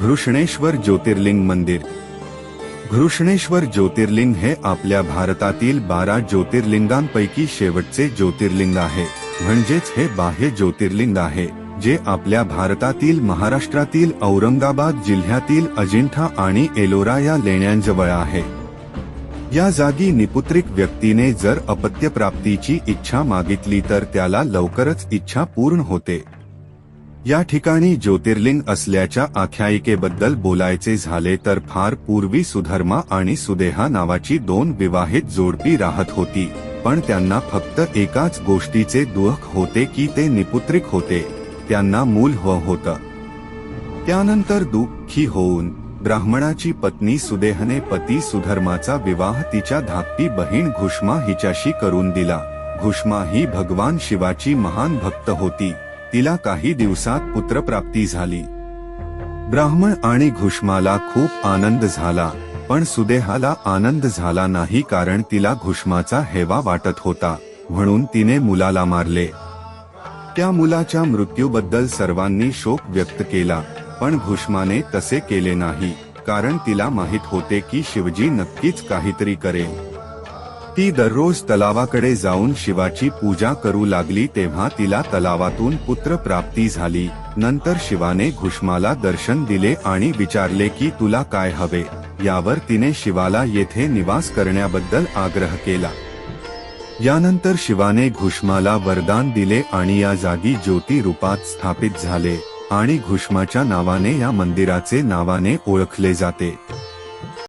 घृष्णेश्वर ज्योतिर्लिंग मंदिर. घृष्णेश्वर ज्योतिर्लिंग हे आपल्या भारतातील बारा ज्योतिर्लिंगांपैकी शेवटचे ज्योतिर्लिंग आहे. म्हणजेच हे बाह्य ज्योतिर्लिंग आहे जे आपल्या भारतातील महाराष्ट्रातील औरंगाबाद जिल्ह्यातील अजिंठा आणि एलोरा या लेण्यांजवळ आहे. या जागी निपुत्रिक व्यक्तीने जर अपत्यप्राप्तीची इच्छा मागितली तर त्याला लवकरच इच्छा पूर्ण होते. या ठिकाणी ज्योतिर्लिंग असल्याच्या आख्यायिकेबद्दल बोलायचे झाले तर फार पूर्वी सुधर्मा आणि सुदेहा नावाची दोन विवाहित जोडपी राहत होती पण त्यांना फक्त एकाच गोष्टीचे दुःख होते की ते निपुत्रिक होते त्यांना मूल हो होतं. त्यानंतर दुःखी होऊन ब्राह्मणाची पत्नी सुदेहने पती सुधर्माचा विवाह तिच्या धाकटी बहीण घुष्मा हिच्याशी करून दिला. घुष्मा ही भगवान शिवाची महान भक्त होती. तिला काही दिवसात पुत्रप्राप्ती झाली. ब्राह्मण आणि घुष्माला खूप आनंद झाला पण सुदेहाला आनंद झाला नाही कारण तिला घुष्माचा हेवा वाटत होता म्हणून तिने मुलाला मारले. त्या मुलाच्या मृत्यूबद्दल सर्वांनी शोक व्यक्त केला पण घुष्माने तसे केले नाही कारण तिला माहीत होते की शिवजी नक्कीच काहीतरी करेल. ती दररोज तलावाकडे जाऊन शिवाची पूजा करू लागली तेव्हा तिला तलावातून पुत्र प्राप्ती झाली. नंतर शिवाने घुष्माला दर्शन दिले आणि विचारले की तुला काय हवे यावर तिने शिवाला येथे निवास करण्याबद्दल आग्रह केला. यानंतर शिवाने घुष्माला वरदान दिले आणि या जागी ज्योती रूपात स्थापित झाले आणि घुष्माच्या नावाने या मंदिराचे नावाने ओळखले जाते.